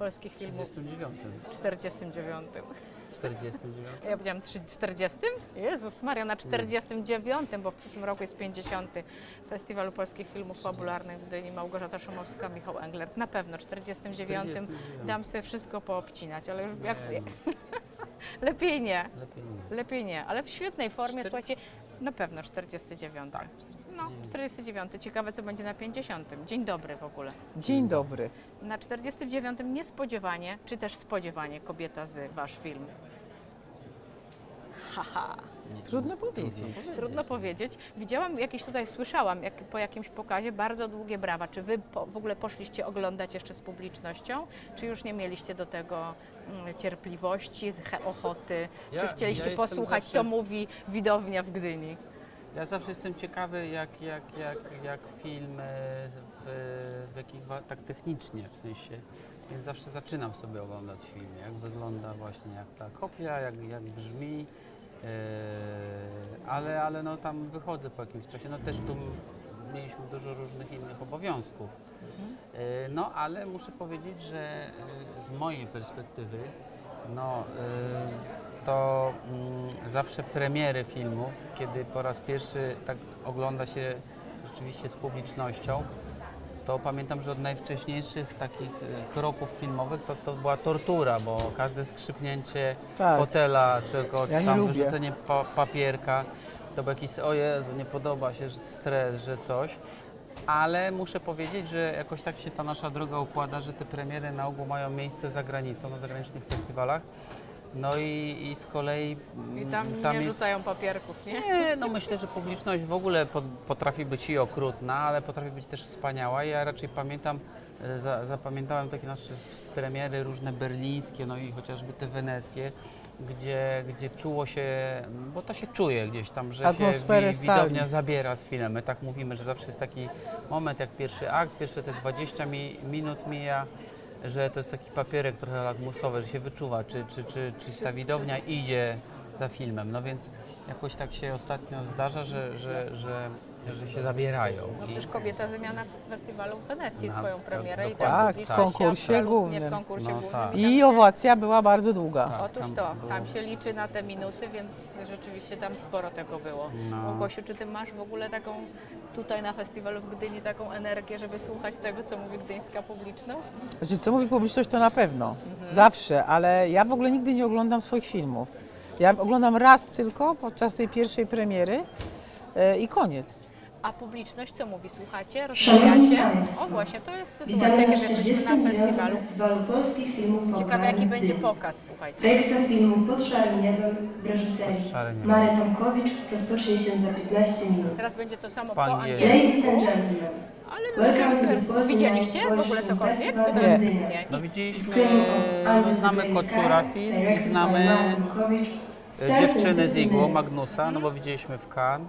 polskich filmów 39. w 49. 49. Ja powiedziałam trzy- 40? Jezus Maria, na 49, bo w przyszłym roku jest 50. Festiwalu Polskich Filmów Fabularnych w Gdyni. Małgorzata Szumowska, Michał Englert. Na pewno 49. 49. Dam sobie wszystko poobcinać, ale już jak, Nie, lepiej nie. lepiej nie. Lepiej nie, ale w świetnej formie, Cztery- słuchajcie, na pewno 49. Tak, No, 49. Ciekawe, co będzie na 50. Dzień dobry w ogóle. Dzień dobry. Na 49. niespodziewanie, czy też spodziewanie kobieta z wasz film. Haha, Trudno powiedzieć. trudno powiedzieć. Widziałam jakieś tutaj, słyszałam jak, po jakimś pokazie bardzo długie brawa. Czy wy po, w ogóle poszliście oglądać jeszcze z publicznością, czy już nie mieliście do tego mm, cierpliwości, ochoty? Ja- czy chcieliście jestem posłuchać, zawsze- co mówi widownia w Gdyni? Ja zawsze jestem ciekawy, jak, jak, jak, jak film w, w jakich, tak technicznie w sensie. Więc zawsze zaczynam sobie oglądać film, jak wygląda właśnie, jak ta kopia, jak, jak brzmi. e, ale, ale no tam wychodzę po jakimś czasie. No też tu mieliśmy dużo różnych innych obowiązków. E, No ale muszę powiedzieć, że e, z mojej perspektywy no, to mm, zawsze premiery filmów, kiedy po raz pierwszy tak ogląda się rzeczywiście z publicznością, to pamiętam, że od najwcześniejszych takich e, kroków filmowych to, to była tortura, bo każde skrzypnięcie Tak. fotela czy, czy Ja nie tam lubię. wyrzucenie pa papierka, to był jakiś, o Jezu, nie podoba się, że stres, że coś. Ale muszę powiedzieć, że jakoś tak się ta nasza droga układa, że te premiery na ogół mają miejsce za granicą, na zagranicznych festiwalach. No i, i z kolei I mm, tam, nie jest- rzucają papierków, nie? nie, no myślę, że publiczność w ogóle po, potrafi być i okrutna, ale potrafi być też wspaniała. Ja raczej pamiętam, e, za, zapamiętałem takie nasze premiery różne berlińskie, no i chociażby te weneckie, gdzie, gdzie czuło się, bo to się czuje gdzieś tam, że Atmosferę się wi, widownia zabiera z filmem. My tak mówimy, że zawsze jest taki moment jak pierwszy akt, pierwsze te 20 mi, minut mija, że to jest taki papierek trochę lakmusowy, że się wyczuwa, czy, czy, czy, czy ta widownia idzie za filmem. No więc jakoś tak się ostatnio zdarza, że, że, że, że się zabierają. No I- przecież kobieta zmiana w festiwalu w Wenecji No, swoją tak, premierę i tam Tak, w konkursie absolutnie głównym. W konkursie No tak. I owacja była bardzo długa. Tak, Otóż tam to, było- tam się liczy na te minuty, więc rzeczywiście tam sporo tego było. No. Małgosiu, czy ty masz w ogóle taką tutaj na festiwalu w Gdyni taką energię, żeby słuchać tego, co mówi gdyńska publiczność? Znaczy, co mówi publiczność, to na pewno. Zawsze, ale ja w ogóle nigdy nie oglądam swoich filmów. Ja oglądam raz tylko podczas tej pierwszej premiery e, i koniec. A publiczność co mówi? Słuchacie, rozmawiacie? O właśnie, to jest sytuacja, Witamy kiedy na jesteśmy na 49. festiwalu. Festiwalu Polskich Filmów Ciekawe jaki będzie pokaz, słuchajcie. Projekcja filmu Pod Szarym Niebem w reżyserii Pod Szarym Niebem. Mary Tomkowicz rozpocznie się za 15 minut. Teraz będzie to samo Po po angielsku. Ladies angielsku. and gentlemen, Ale welcome to sobie... the 49th Widzieliście w ogóle cokolwiek? Czy to. Nie, No widzieliśmy, no, znamy Kocura film i znamy e, dziewczyny 50 z minutes. Magnusa, no bo widzieliśmy w Cannes.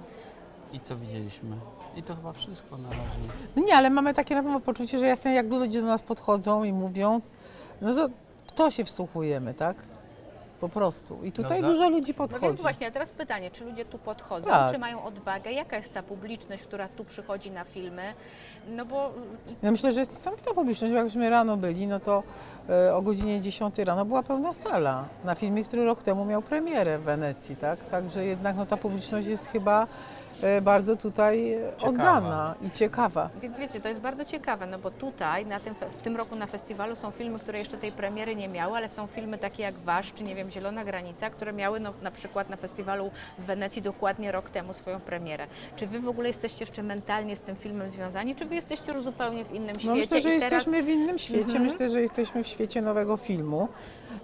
I co widzieliśmy? I to chyba wszystko na razie. No nie, ale mamy takie na pewno poczucie, że jasne, jak ludzie do nas podchodzą i mówią, no to w to się wsłuchujemy, tak? Po prostu. I tutaj za- dużo ludzi No więc właśnie, a teraz pytanie, czy ludzie tu podchodzą, Tak. czy mają odwagę, jaka jest ta publiczność, która tu przychodzi na filmy? No bo Ja myślę, że jest niesamowita publiczność. bo Jakbyśmy rano byli, no to e, o godzinie 10 rano była pełna sala na filmie, który rok temu miał premierę w Wenecji, tak? Także jednak no, ta publiczność jest chyba bardzo tutaj e, Ciekawa. oddana i ciekawa. Więc wiecie, to jest bardzo ciekawe, no bo tutaj na tym, w tym roku na festiwalu są filmy, które jeszcze tej premiery nie miały, ale są filmy takie jak Wasz, czy nie wiem, Zielona Granica, które miały no, na przykład na festiwalu w Wenecji dokładnie rok temu swoją premierę. Czy Wy w ogóle jesteście jeszcze mentalnie z tym filmem związani, czy Wy jesteście już zupełnie w innym No świecie? myślę, że i teraz... jesteśmy w innym świecie. Mhm. Myślę, że jesteśmy w świecie nowego filmu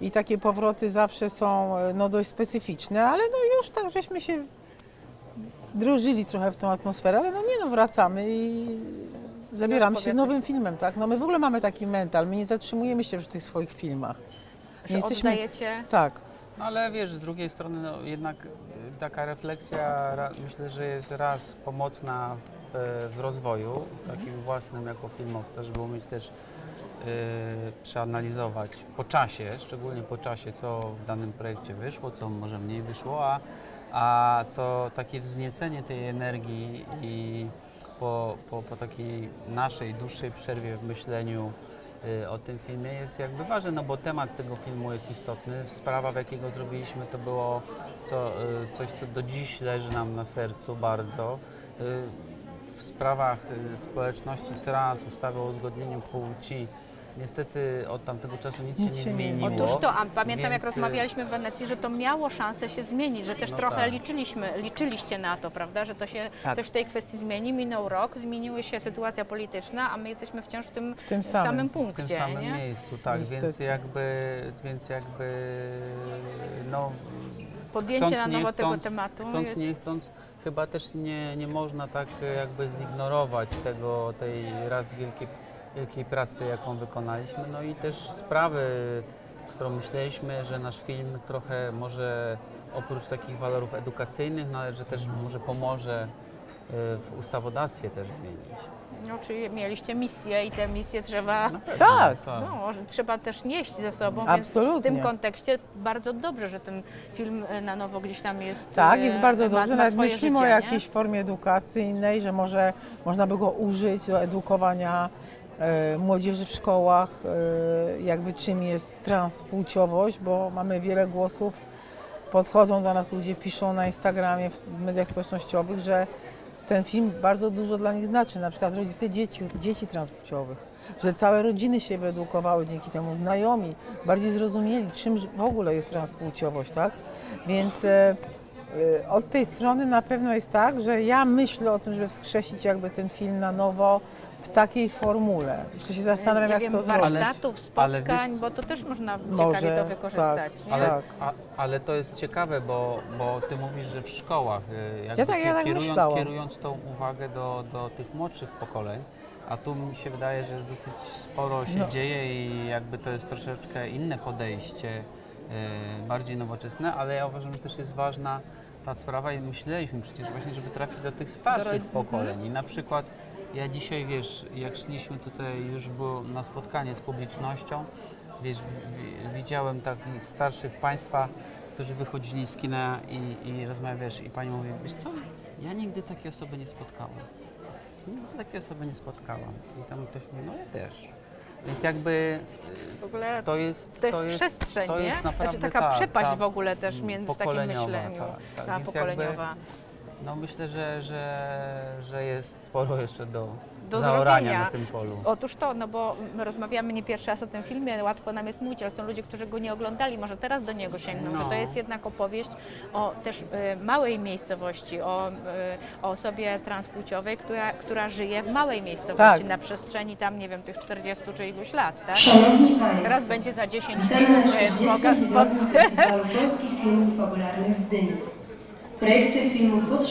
i takie powroty zawsze są e, no, dość specyficzne, ale no już tak żeśmy się wdrożyli trochę w tą atmosferę, ale no nie no, wracamy i zabieramy się z nowym filmem, tak? No my w ogóle mamy taki mental, my nie zatrzymujemy się przy tych swoich filmach. że Nie jesteśmy- oddajecie... Tak, No ale wiesz, z drugiej strony no, jednak y, taka refleksja ra, myślę, że jest raz pomocna w, w rozwoju takim własnym jako filmowca, żeby umieć też y, przeanalizować po czasie, szczególnie po czasie, co w danym projekcie wyszło, co może mniej wyszło, a, a to takie wzniecenie tej energii i po, po, po takiej naszej dłuższej przerwie w myśleniu y, o tym filmie jest jakby ważny, no bo temat tego filmu jest istotny. Sprawa, w jakiego zrobiliśmy, to było co, y, coś, co do dziś leży nam na sercu bardzo. Y, W sprawach y, społeczności trans, ustawy o uzgodnieniu płci, niestety od tamtego czasu nic, Nic się nie zmieniło. Otóż to, a pamiętam jak więc, y, rozmawialiśmy w Wenecji, że to miało szansę się zmienić, że też No trochę tak. liczyliśmy, liczyliście na to, prawda, że to się Tak. coś w tej kwestii zmieni. Minął rok, zmieniły się sytuacja polityczna, a my jesteśmy wciąż w tym, W tym samym. w punkcie, tym samym nie? miejscu, tak, więc jakby, więc jakby, no, Podjęcie Chcąc, na nowo tego chcąc, tematu chcąc, jest... nie chcąc, chyba też nie, nie można tak jakby zignorować tego, tej raz wielkiej, wielkiej pracy, jaką wykonaliśmy, no i też sprawy, którą myśleliśmy, że nasz film trochę może oprócz takich walorów edukacyjnych, no ale że też może pomoże y, w ustawodawstwie też zmienić. No, czyli mieliście misję i tę misję trzeba... Pewno, Tak. No, trzeba też nieść ze sobą, więc w Absolutnie. tym kontekście bardzo dobrze, że ten film e, na nowo gdzieś tam jest. Tak, e, jest bardzo ma, dobrze. Ma Nawet swoje myślimy życie, o nie? jakiejś formie edukacyjnej, że może można by go użyć do edukowania e, młodzieży w szkołach, e, jakby czym jest transpłciowość, bo mamy wiele głosów. Podchodzą do nas ludzie, piszą na Instagramie, w mediach społecznościowych, że ten film bardzo dużo dla nich znaczy, na przykład rodzice dzieci, dzieci transpłciowych, że całe rodziny się wyedukowały dzięki temu, znajomi bardziej zrozumieli, czym w ogóle jest transpłciowość, tak? Więc e, e, od tej strony na pewno jest tak, że ja myślę o tym, żeby wskrzesić jakby ten film na nowo w takiej formule. Jeszcze się zastanawiam, nie jak wiem, to zrobić. warsztatów, Ale spotkań, wiesz- bo to też można Może, ciekawie to wykorzystać. tak, nie? Ale, Tak. a, ale to jest ciekawe, bo, bo ty mówisz, że w szkołach, y, jakby tak- ja tak kierując, myślałam. kierując tą uwagę do, do tych młodszych pokoleń, a tu mi się wydaje, że jest dosyć sporo się No. dzieje i jakby to jest troszeczkę inne podejście, y, bardziej nowoczesne, ale ja uważam, że też jest ważna ta sprawa i myśleliśmy przecież właśnie, żeby trafić do tych starszych rodzin- pokoleń i na przykład ja dzisiaj, wiesz, jak szliśmy tutaj już było na spotkanie z publicznością, wiesz, wi- widziałem takich starszych państwa, którzy wychodzili z kina i, i rozmawiasz i pani mówi, wiesz co, ja nigdy takiej osoby nie spotkałam. Nigdy takiej osoby nie spotkałam. I tam ktoś mówi, no ja też. Więc jakby W ogóle to jest... to jest przestrzeń, to nie? jest naprawdę znaczy taka tak, przepaść ta w ogóle też między takim pokoleniowa, myśleniu. tak, tak. Ta Więc jakby- pokoleniowa. No myślę, że, że, że jest sporo jeszcze do, Do zaorania zrobienia. na tym polu. Otóż to, no bo my rozmawiamy nie pierwszy raz o tym filmie, łatwo nam jest mówić, ale są ludzie, którzy go nie oglądali, może teraz do niego sięgną, No. że to jest jednak opowieść o też e, małej miejscowości, o, e, o osobie transpłciowej, która, która żyje w małej miejscowości Tak. na przestrzeni tam, nie wiem, tych 40 czy iluś lat, tak? Szanowni Państwo, Teraz będzie za 10 witamy minut, na to jest pokaz 49. pod... Festiwalu Polskich Filmów Fabularnych w Gdyni. Projekcja filmu Pod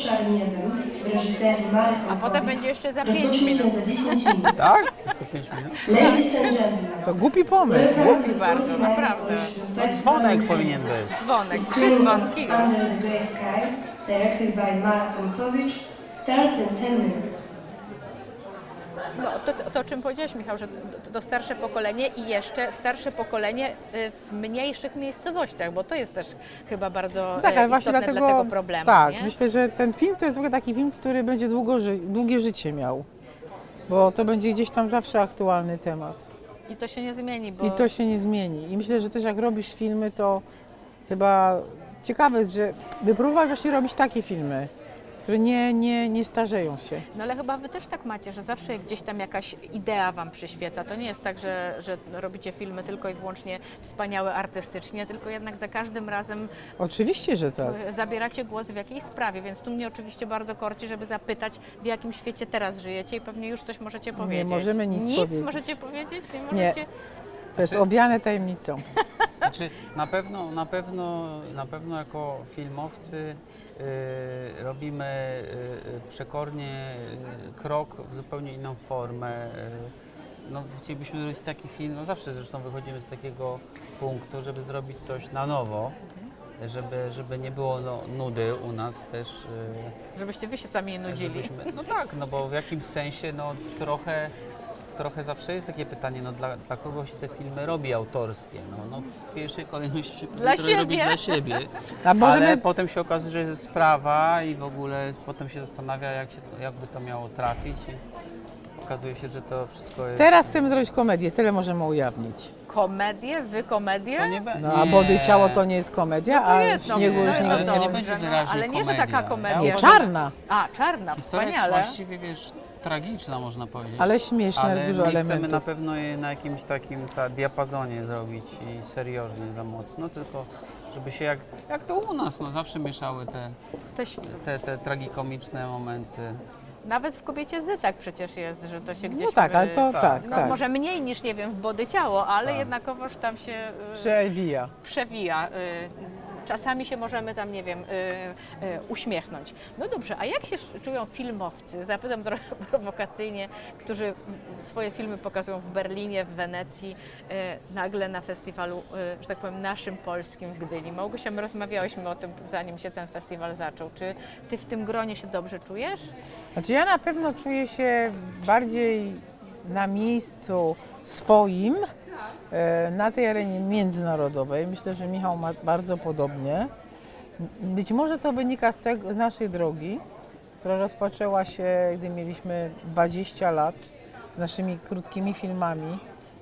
w reżyserii Marek A potem będzie jeszcze za 5 rozpocznie się minut. za 10 minut. Tak? Jest to 5 minut? Ladies and gentlemen, To głupi pomysł. to bardzo, 49th naprawdę. No, dzwonek in powinien być. Dzwonek, trzy dzwonki. Under the Grey Sky, directed by Mark Tomkowicz, starts in 10 minutes. No, to, to, o czym powiedziałeś, Michał, że to, to starsze pokolenie i jeszcze starsze pokolenie y, w mniejszych miejscowościach, bo to jest też chyba bardzo Tak, e, ale właśnie dlatego. dla tego problemu. tak, nie? myślę, że ten film to jest w ogóle taki film, który będzie długo ży- długie życie miał. Bo to będzie gdzieś tam zawsze aktualny temat. I to się nie zmieni, bo I to się nie zmieni. I myślę, że też jak robisz filmy, to chyba ciekawe jest, że wypróbować właśnie robić takie filmy, które nie, nie, nie starzeją się. No ale chyba wy też tak macie, że zawsze gdzieś tam jakaś idea wam przyświeca. To nie jest tak, że, że robicie filmy tylko i wyłącznie wspaniałe artystycznie, tylko jednak za każdym razem Oczywiście, że tak. zabieracie głos w jakiejś sprawie, więc tu mnie oczywiście bardzo korci, żeby zapytać, w jakim świecie teraz żyjecie i pewnie już coś możecie powiedzieć. możemy nic Nic powiedzieć. możecie powiedzieć? Nie Nie. możecie? To jest owiane tajemnicą. Znaczy, na pewno, na pewno, na pewno jako filmowcy robimy y, y, przekornie y, krok w zupełnie inną formę. Y, no, chcielibyśmy zrobić taki film, no zawsze zresztą wychodzimy z takiego punktu, żeby zrobić coś na nowo, żeby, żeby nie było no, nudy u nas też. y, Żebyście wy się sami nie nudzili. Żebyśmy, no tak, no bo w jakimś sensie no trochę, trochę zawsze jest takie pytanie, no dla, dla kogo się te filmy robi autorskie? No, no w pierwszej kolejności Dla siebie. dla siebie. A możemy, Ale potem się okazuje, że jest sprawa i w ogóle potem się zastanawia, jak się, jakby to miało trafić. I, okazuje się, że to wszystko jest... Teraz chcemy zrobić komedię, tyle możemy ujawnić. Komedię? Wy komedię? To nie be- No, a nie. Body Ciało to nie jest komedia, No to a jest, no, Śniegu no, już no, nie ale to nie dobrze, będzie no, wyraźnie ale nie, że komedia. taka komedia. Nie, czarna, A, czarna, Historia jest wspaniale. właściwie, wiesz, tragiczna można powiedzieć. ale śmieszna, Ale dużo nie chcemy na pewno je na jakimś takim ta, diapazonie zrobić i seriożnie za mocno, tylko żeby się jak, jak to u nas, no zawsze mieszały te, Te te, te tragikomiczne momenty. Nawet w kobiecie Z tak przecież jest, że to się gdzieś... No tak, ale to tak, tak, No tak. może mniej niż, nie wiem, w body ciało, ale Tak. jednakowoż tam się y, Przewija. przewija. y, Czasami się możemy tam, nie wiem, y, y, uśmiechnąć. No dobrze, a jak się czują filmowcy, zapytam trochę prowokacyjnie, którzy swoje filmy pokazują w Berlinie, w Wenecji, y, nagle na festiwalu, y, że tak powiem, naszym polskim w Gdyni. Małgosia, my rozmawiałyśmy o tym, zanim się ten festiwal zaczął. Czy ty w tym gronie się dobrze czujesz? Znaczy ja na pewno czuję się bardziej na miejscu swoim, na tej arenie międzynarodowej. Myślę, że Michał ma bardzo podobnie. Być może to wynika z, tego, z naszej drogi, która rozpoczęła się, gdy mieliśmy 20 lat z naszymi krótkimi filmami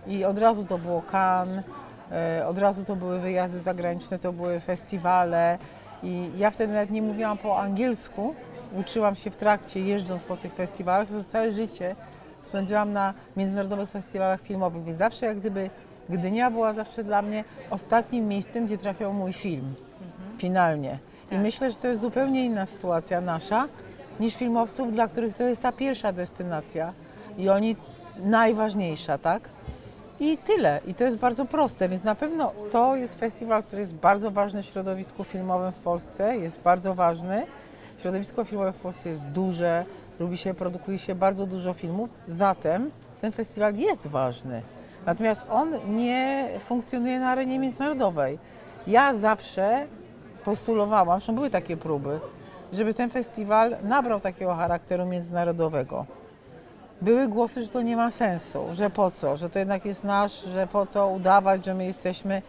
i od razu to było Cannes, e, od razu to były wyjazdy zagraniczne, to były festiwale i ja wtedy nawet nie mówiłam po angielsku, uczyłam się w trakcie jeżdżąc po tych festiwalach, to całe życie spędziłam na międzynarodowych festiwalach filmowych, więc zawsze jak gdyby Gdynia była zawsze dla mnie ostatnim miejscem, gdzie trafiał mój film, finalnie. I myślę, że to jest zupełnie inna sytuacja nasza niż filmowców, dla których to jest ta pierwsza destynacja i oni najważniejsza, tak? I tyle. I to jest bardzo proste, więc na pewno to jest festiwal, który jest bardzo ważny w środowisku filmowym w Polsce, jest bardzo ważny. Środowisko filmowe w Polsce jest duże, lubi się, produkuje się bardzo dużo filmów, zatem ten festiwal jest ważny. Natomiast on nie funkcjonuje na arenie międzynarodowej. Ja zawsze postulowałam, zresztą były takie próby, żeby ten festiwal nabrał takiego charakteru międzynarodowego. Były głosy, że to nie ma sensu, że po co, że to jednak jest nasz, że po co udawać, że my jesteśmy.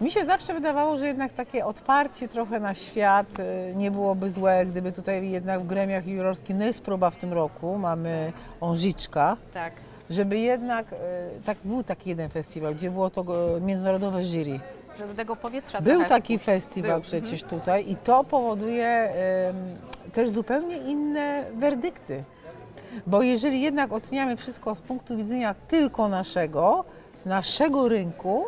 Mi się zawsze wydawało, że jednak takie otwarcie trochę na świat y, nie byłoby złe, gdyby tutaj jednak w gremiach jurorskich, no jest próba w tym roku, mamy Onżiczka, Tak. żeby jednak, y, tak był taki jeden festiwal, gdzie było to go- międzynarodowe jury. Żeby tego powietrza Był taki wpuść- festiwal był, przecież tutaj i to powoduje też zupełnie inne werdykty. Bo jeżeli jednak oceniamy wszystko z punktu widzenia tylko naszego, naszego rynku,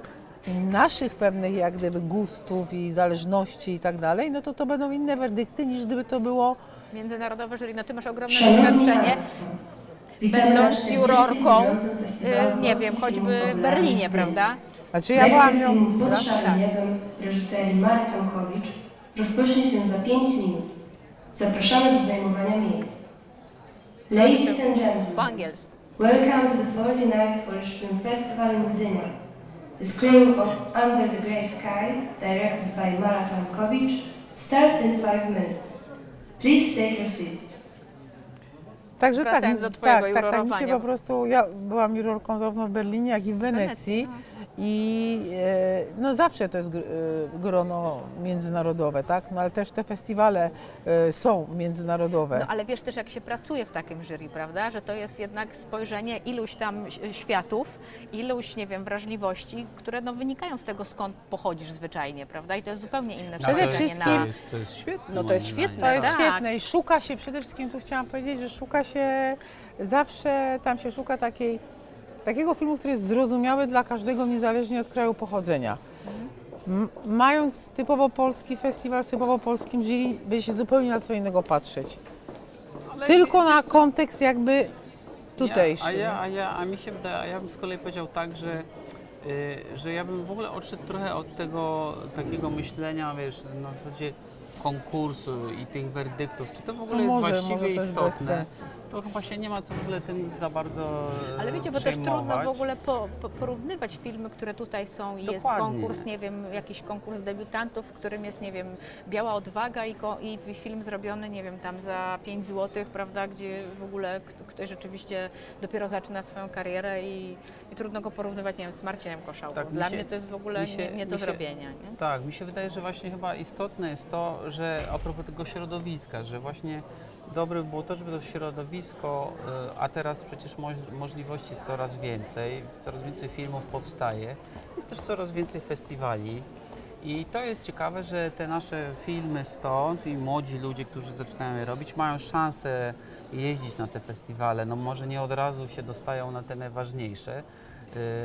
naszych pewnych jak gdyby gustów i zależności i tak dalej, no to to będą inne werdykty niż gdyby to było Międzynarodowe jury, no ty masz ogromne Szanowni doświadczenie, będąc 49. jurorką, y, nie wiem, choćby w Berlinie, prawda? Znaczy ja byłam prawda? pod Szarniewem reżyserii Marek Tomkowicz rozpocznie się za 5 minut. Zapraszamy do zajmowania miejsc. Ladies and Po gentlemen, angielsku. welcome to the 49th Polish Film Festival in Gdynia. The screening of Under the Grey Sky, directed by Mara Tomkowicz, starts in 5 minutes. Please take your seats. Także tak, Wracając do twojego tak, tak, tak, mi się jurorowania. po prostu, ja byłam jurorką zarówno w Berlinie, jak i w Wenecji i e, no zawsze to jest e, grono międzynarodowe, tak, no ale też te festiwale e, są międzynarodowe. No ale wiesz też, jak się pracuje w takim jury, prawda? Że to jest jednak spojrzenie iluś tam światów, iluś, nie wiem, wrażliwości, które no, wynikają z tego, skąd pochodzisz zwyczajnie, prawda? I to jest zupełnie inne Przede Ale to spojrzenie wszystkim- jest, na... to jest, to jest świetne. No to jest świetne, To jest tak. świetne i szuka się, przede wszystkim tu chciałam powiedzieć, że szuka się, zawsze tam się szuka takiej, takiego filmu, który jest zrozumiały dla każdego, niezależnie od kraju pochodzenia. M- mając typowo polski festiwal z typowo polskim jury, będzie się zupełnie na co innego patrzeć. Ale Tylko na kontekst jakby tutejszy. Ja, a, ja, a, ja, a mi się wydaje, a ja bym z kolei powiedział tak, że, y, że ja bym w ogóle odszedł trochę od tego takiego myślenia, wiesz, na zasadzie konkursu i tych werdyktów. Czy to w ogóle No jest może, właściwie jest bez istotne? To chyba się nie ma co w ogóle tym za bardzo e, Ale wiecie, bo też trudno w ogóle po, po, porównywać filmy, które tutaj są i jest Dokładnie. konkurs, nie wiem, jakiś konkurs debiutantów, w którym jest, nie wiem, Biała Odwaga i, ko, i film zrobiony, nie wiem, tam za 5 zł, prawda, gdzie w ogóle k- ktoś rzeczywiście dopiero zaczyna swoją karierę i, i trudno go porównywać, nie wiem, z Marcinem Koszałką. Tak, mi Dla się- mnie to jest w ogóle mi się- nie, nie do mi się- zrobienia, nie? Tak, mi się wydaje, że właśnie chyba istotne jest to, że a propos tego środowiska, że właśnie dobre by było to, żeby to środowisko, y, a teraz przecież moż- możliwości jest coraz więcej, coraz więcej filmów powstaje, jest też coraz więcej festiwali. I to jest ciekawe, że te nasze filmy stąd i młodzi ludzie, którzy zaczynają je robić, mają szansę jeździć na te festiwale. No może nie od razu się dostają na te najważniejsze,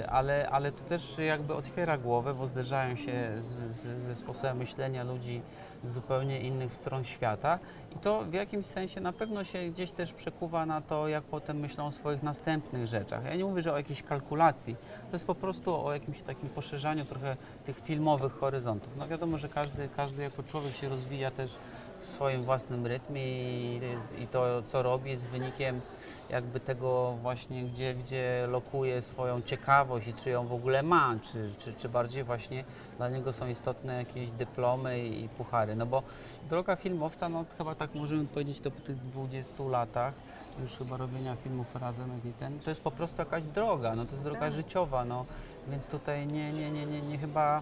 ale, ale to też jakby otwiera głowę, bo zderzają się z, z, ze sposobem myślenia ludzi z zupełnie innych stron świata i to w jakimś sensie na pewno się gdzieś też przekuwa na to, jak potem myślą o swoich następnych rzeczach. Ja nie mówię, że o jakiejś kalkulacji, to jest po prostu o jakimś takim poszerzaniu trochę tych filmowych horyzontów. No wiadomo, że każdy, każdy jako człowiek się rozwija też w swoim własnym rytmie i, i to, co robi, jest wynikiem jakby tego właśnie, gdzie, gdzie lokuje swoją ciekawość i czy ją w ogóle ma, czy, czy, czy bardziej właśnie dla niego są istotne jakieś dyplomy i, puchary. No bo droga filmowca, no chyba tak możemy powiedzieć to po tych 20 latach już chyba robienia filmów razem, jak i ten, to jest po prostu jakaś droga, no to jest droga życiowa, no więc tutaj nie, nie, nie, nie, nie chyba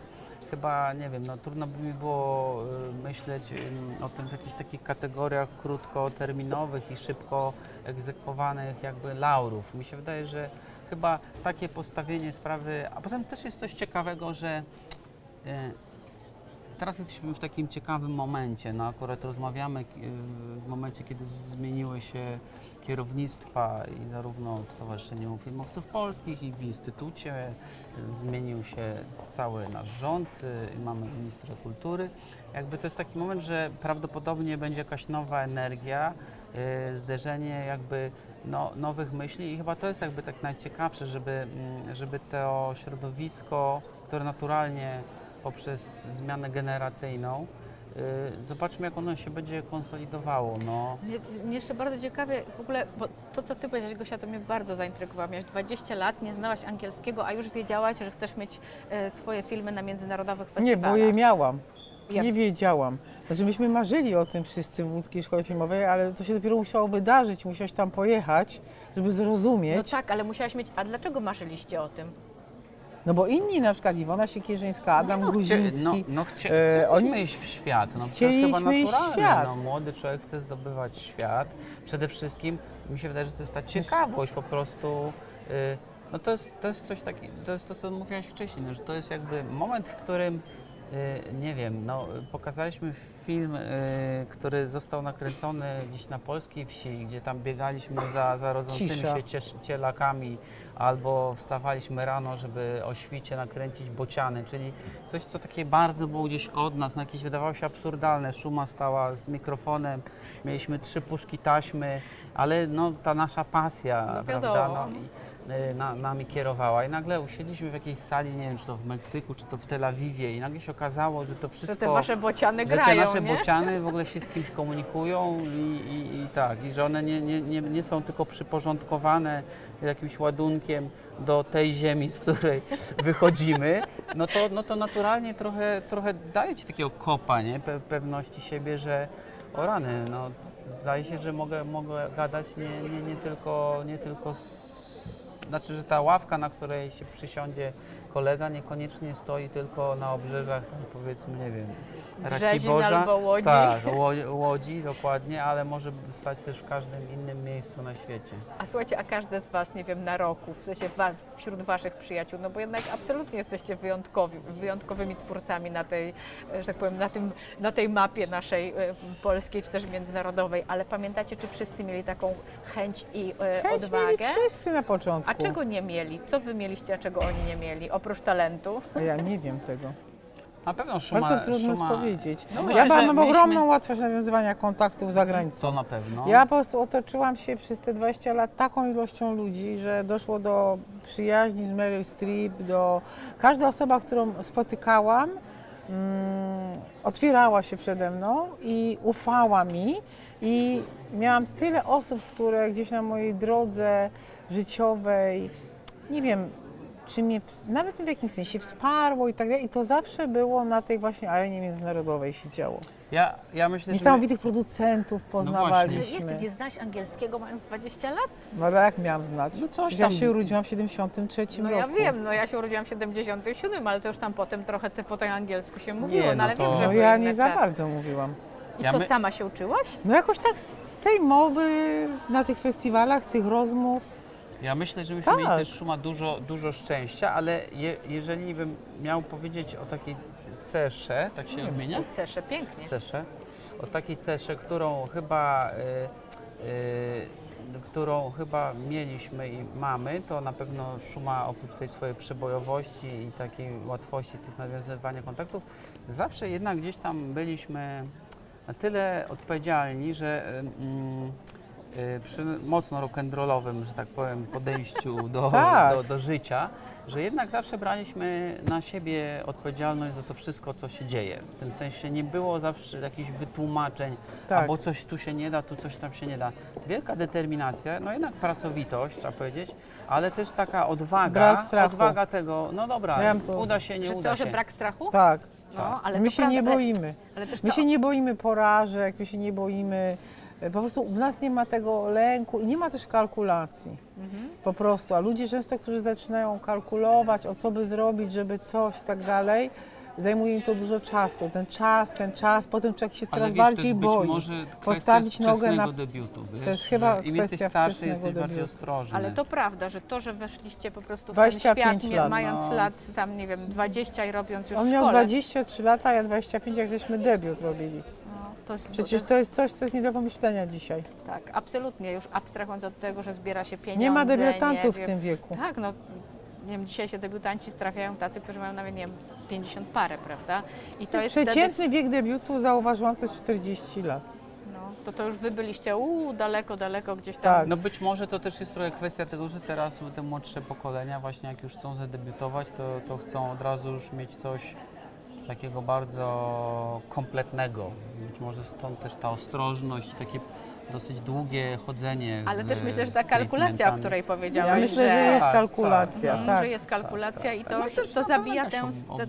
chyba, nie wiem, no trudno by mi było y, myśleć o tym w jakichś takich kategoriach krótkoterminowych i szybko egzekwowanych jakby laurów. Mi się wydaje, że chyba takie postawienie sprawy, a poza tym też jest coś ciekawego, że y, teraz jesteśmy w takim ciekawym momencie, no akurat rozmawiamy y, w momencie, kiedy zmieniły się kierownictwa i zarówno w Stowarzyszeniu Filmowców Polskich i w Instytucie zmienił się cały nasz rząd y, i mamy ministra kultury. Jakby to jest taki moment, że prawdopodobnie będzie jakaś nowa energia, y, zderzenie jakby no, nowych myśli i chyba to jest jakby tak najciekawsze, żeby, mm, żeby to środowisko, które naturalnie poprzez zmianę generacyjną, zobaczmy jak ono się będzie konsolidowało. No. Mnie, mnie jeszcze bardzo ciekawie w ogóle, bo to co Ty powiedziałeś, Gosia, to mnie bardzo zaintrygowało. Miałaś 20 lat, nie znałaś angielskiego, a już wiedziałaś, że chcesz mieć e, swoje filmy na międzynarodowych Nie, festiwalach. bo je miałam. Ja- Nie wiedziałam. Znaczy myśmy marzyli o tym wszyscy w łódzkiej szkole filmowej, ale to się dopiero musiało wydarzyć, musiałeś tam pojechać, żeby No zrozumieć. tak, ale musiałaś mieć. A dlaczego marzyliście o tym? No bo inni, na przykład Iwona Siekierzyńska, Adam no, Guziński, no, no chcie, e, oni- iść w świat, no to jest chyba Chcieliśmy w naturalne. świat. No, młody człowiek chce zdobywać świat. Przede wszystkim mi się wydaje, że to jest ta ciekawość po prostu. y, no to jest, to jest coś takiego, to jest to, co mówiłaś wcześniej, no, że to jest jakby moment, w którym nie wiem, no, pokazaliśmy film, y, który został nakręcony gdzieś na polskiej wsi, gdzie tam biegaliśmy za, za rodzącymi Cisza. się ciesz, cielakami, albo wstawaliśmy rano, żeby o świcie nakręcić bociany, czyli coś, co takie bardzo było gdzieś od nas, no jakieś wydawało się absurdalne. Szuma stała z mikrofonem, mieliśmy trzy puszki taśmy, ale no ta nasza pasja, No prawda, no, i, y, na, nami kierowała. I nagle usiedliśmy w jakiejś sali, nie wiem, czy to w Meksyku, czy to w Tel Awiwie i nagle się okazało, że to wszystko... Że te wasze bociany że te grają, nasze nie? bociany w ogóle się z kimś komunikują i, i, i tak, i że one nie, nie, nie, nie są tylko przyporządkowane jakimś ładunkiem do tej ziemi, z której wychodzimy, no to, no to naturalnie trochę, trochę daje ci takiego kopa, nie? Pe, pewności siebie, że o rany, no zdaje się, że mogę, mogę gadać nie, nie, nie tylko, nie tylko z, znaczy, że ta ławka, na której się przysiądzie kolega, niekoniecznie stoi tylko na obrzeżach, tam powiedzmy, nie wiem, Raciborza. albo Łodzi. Tak, Ło- Łodzi, dokładnie, ale może stać też w każdym innym miejscu na świecie. A słuchajcie, a każdy z Was, nie wiem, na roku, w sensie Was, wśród Waszych przyjaciół, no bo jednak absolutnie jesteście wyjątkowi, wyjątkowymi twórcami na tej, e, że tak powiem, na, tym, na tej mapie naszej e, polskiej czy też międzynarodowej, ale pamiętacie, czy wszyscy mieli taką chęć i e, Chęć odwagę? mieli wszyscy na początku. A czego nie mieli? Co Wy mieliście, a czego oni nie mieli? Oprócz talentu? Ja nie wiem tego. Na pewno szuma... Bardzo trudno jest szuma, powiedzieć. No ja myślę, mam mieliśmy- ogromną łatwość nawiązywania kontaktów za granicą. Co na pewno. Ja po prostu otoczyłam się przez te 20 lat taką ilością ludzi, że doszło do przyjaźni z Meryl Streep, do każda osoba, którą spotykałam, mm, otwierała się przede mną i ufała mi i miałam tyle osób, które gdzieś na mojej drodze życiowej, nie wiem, czy mnie, ws- nawet w jakimś sensie wsparło i tak dalej. I to zawsze było na tej właśnie arenie międzynarodowej się działo. Ja, ja myślę, Niesamowitych producentów Jak poznawaliśmy. ty nie znasz angielskiego mając 20 lat? No ale jak miałam znać? No coś Przecież ja tam. się urodziłam w 73 No roku. ja wiem, no ja się urodziłam w 77, ale to już tam potem trochę te, po tym angielsku się mówiło, no no ale to- wiem, że No były ja inne nie za czasy. bardzo mówiłam. I Ja co, my- sama się uczyłaś? No jakoś tak z tej mowy na tych festiwalach, z tych rozmów. Ja myślę, że myśmy Tak. mieli też Szuma dużo, dużo szczęścia, ale je, jeżeli bym miał powiedzieć o takiej cesze, tak się odmienia? Cesze, pięknie. Cesze. O takiej cesze, którą chyba, y, y, którą chyba mieliśmy i mamy, to na pewno Szuma oprócz tej swojej przebojowości i takiej łatwości tych nawiązywania kontaktów, zawsze jednak gdzieś tam byliśmy na tyle odpowiedzialni, że mm, przy mocno rock'n'rollowym, że tak powiem, podejściu do, Tak. do, do życia, że jednak zawsze braliśmy na siebie odpowiedzialność za to wszystko, co się dzieje. W tym sensie nie było zawsze jakichś wytłumaczeń, Tak. albo coś tu się nie da, tu coś tam się nie da. Wielka determinacja, no jednak pracowitość, trzeba powiedzieć, ale też taka odwaga, odwaga tego, no dobra, uda się, nie Że uda co, się. że brak strachu? Tak. No, ale My się nie prawda, boimy. Ale też My to, się nie boimy porażek, my się nie boimy. E, Po prostu w nas nie ma tego lęku i nie ma też kalkulacji. Mhm. Po prostu. A ludzie często, którzy zaczynają kalkulować, o co by zrobić, żeby coś i tak dalej, zajmuje im to dużo czasu. Ten czas, ten czas, potem człowiek się coraz wiesz, bardziej to jest boi. Być może Postawić nogę na- debiutu, wiesz, jest chyba że Im jesteś kwestia starszy, jesteś bardziej debiutu. ostrożny. ale to prawda, że to, że weszliście po prostu w ten 25 świat, nie, lat. mając No. lat tam, nie wiem, 20 i robiąc już On miał szkole. 23 lata, ja 25, jak żeśmy debiut robili. To jest, Przecież to jest coś, co jest nie do pomyślenia dzisiaj. Tak, absolutnie, już abstrahując od tego, że zbiera się pieniądze. Nie ma debiutantów nie w tym wieku. Tak, no nie wiem, dzisiaj się debiutanci trafiają tacy, którzy mają nawet, nie wiem, 50 parę, prawda? I to jest wtedy, Przeciętny wiek debiutu, zauważyłam, to jest 40 lat. no, to to już wy byliście uu, daleko, daleko gdzieś tam. Tak. No być może to też jest trochę kwestia tego, że teraz te młodsze pokolenia właśnie jak już chcą zadebiutować, to, to chcą od razu już mieć coś takiego bardzo kompletnego. Być może stąd też ta ostrożność, takie dosyć długie chodzenie Ale z, też myślę, że ta kalkulacja, o której powiedziałeś, Ja myślę, że jest Tak, kalkulacja, Mm, tak. że jest kalkulacja i to, No to na zabija tę,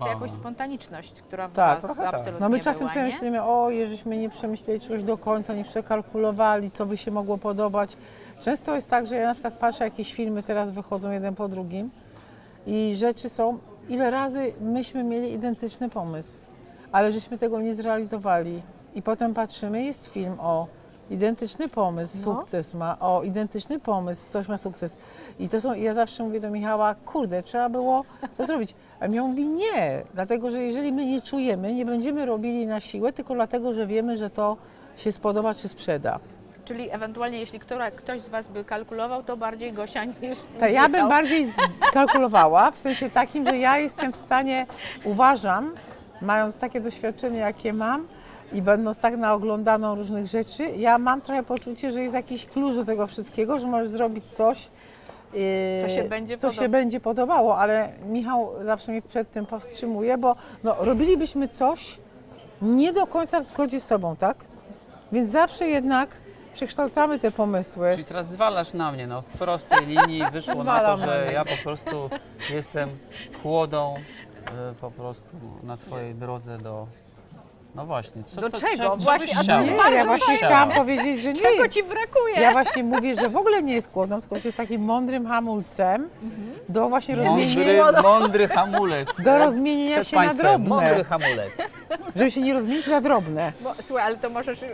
jakąś spontaniczność, która w Tak, was tak. absolutnie No my czasem sobie myślimy, o, żeśmy nie przemyśleli czegoś do końca, nie przekalkulowali, co by się mogło podobać. Często jest tak, że ja na przykład patrzę, jakieś filmy teraz wychodzą jeden po drugim i rzeczy są, ile razy myśmy mieli identyczny pomysł, ale żeśmy tego nie zrealizowali. I potem patrzymy, jest film o identyczny pomysł, No. sukces ma, o identyczny pomysł, coś ma sukces. I to są, ja zawsze mówię do Michała, kurde, trzeba było to zrobić. A Michał mówi, nie, dlatego, że jeżeli my nie czujemy, nie będziemy robili na siłę, tylko dlatego, że wiemy, że to się spodoba czy sprzeda. Czyli ewentualnie, jeśli która, ktoś z was by kalkulował, to bardziej Gosia niż Tak, ja bym bardziej kalkulowała, w sensie takim, że ja jestem w stanie, uważam, mając takie doświadczenie, jakie mam i będąc tak naoglądaną różnych rzeczy, ja mam trochę poczucie, że jest jakiś klucz do tego wszystkiego, że możesz zrobić coś, yy, Co się będzie co się będzie podobało, ale Michał zawsze mnie przed tym powstrzymuje, bo no, robilibyśmy coś nie do końca w zgodzie z sobą, tak? Więc zawsze jednak przekształcamy te pomysły. Czyli teraz zwalasz na mnie, no w prostej linii wyszło na to, że ja po prostu jestem kłodą y, po prostu na twojej drodze do... No właśnie. Co, Do co, czego? czego Właśnie, byś a to chciała? jest Nie, bardzo ja właśnie fajne. chciałam powiedzieć, że nie. Czego ci brakuje? Ja właśnie mówię, że w ogóle nie jest kłodą, tylko że jest takim mądrym hamulcem do właśnie rozmienienia, Mądry, mądry hamulec. do rozmienienia Przed się na państwem, drobne. mądry hamulec. Żeby się nie rozmienić na drobne. Bo, słuchaj, ale to możesz e,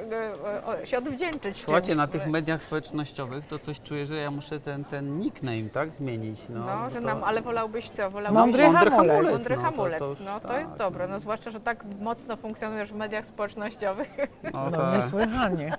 e, się odwdzięczyć. Słuchajcie, czymś. na tych mediach społecznościowych to coś czuję, że ja muszę ten, ten nickname, tak, zmienić. No, No, bo że to- nam, ale wolałbyś co? Wolałbyś Mądry hamulec. Mądry no, hamulec, to, to, już no to tak, jest dobre, no zwłaszcza, że tak mocno funkcjonujesz w mediach społecznościowych, No, No tak. niesłychanie.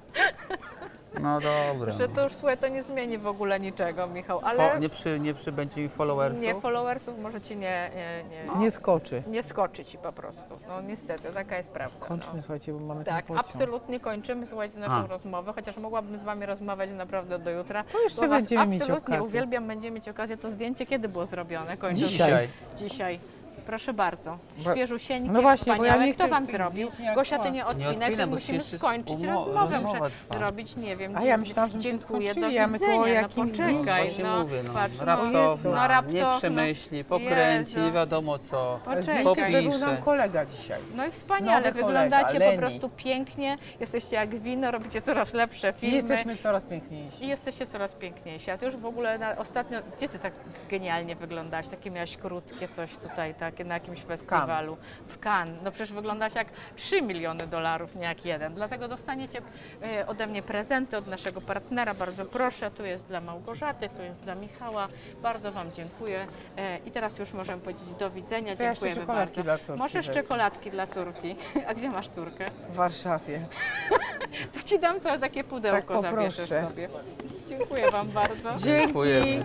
no dobra. że to już słuchaj, to nie zmieni w ogóle niczego, Michał, Fo- ale nie, przy, nie przybędzie mi followersów? nie followersów może ci nie, nie, nie, Nie skoczy. nie skoczy ci po prostu. No niestety, taka jest prawda. Kończmy, no. słuchajcie, bo mamy Tak, ten pociąg. absolutnie kończymy, słuchajcie, naszą A. rozmowę, chociaż mogłabym z Wami rozmawiać naprawdę do jutra. To jeszcze bo was będziemy mieć absolutnie okazję. uwielbiam, będziemy mieć okazję. To zdjęcie kiedy było zrobione? Kończąc Dzisiaj. Dzisiaj. Proszę bardzo. Bo- Świeżusieńkie, no właśnie, bo ja wspaniałe. nie Kto chcę Wam już tych zrobił? nie Gosia, ty nie odpinaj, odpinam, przecież bo musimy skończyć umo- rozmowę. rozmowa Muszę trwa. zrobić, nie wiem, A ja myślałam, że myśmy dziękuję, skończyli, do a my tu o widzenia, jakimś no zdjęciu. poczekaj, Właśnie no, mówię, no, patrz, no, raptowna, no, raptowna. nie przemyśli, pokręci, Jezu. nie wiadomo co. Zdjęcie Poczekaj. zrobił nam kolega dzisiaj. No i wspaniale, Nowy wyglądacie kolega, po prostu pięknie, jesteście jak wino, robicie coraz lepsze I filmy. jesteśmy coraz piękniejsi. I jesteście coraz piękniejsi. A ty już w ogóle na, ostatnio, gdzie ty tak genialnie wyglądałaś? Takie miałaś krótkie coś tutaj, takie na jakimś festiwalu. W Cannes. No przecież wyglądasz jak 3 miliony dolarów, nie jak jeden. Dlatego dostaniecie e, ode mnie prezenty od naszego partnera. Bardzo proszę. Tu jest dla Małgorzaty, tu jest dla Michała. Bardzo Wam dziękuję. E, I teraz już możemy powiedzieć do widzenia. To Dziękujemy czekoladki bardzo. dla córki Możesz wezmę. czekoladki dla córki. A gdzie masz córkę? W Warszawie. To ci dam całe takie pudełko, Tak, zabierzesz poproszę. sobie. Dziękuję Wam bardzo. Dzięki. Dziękujemy.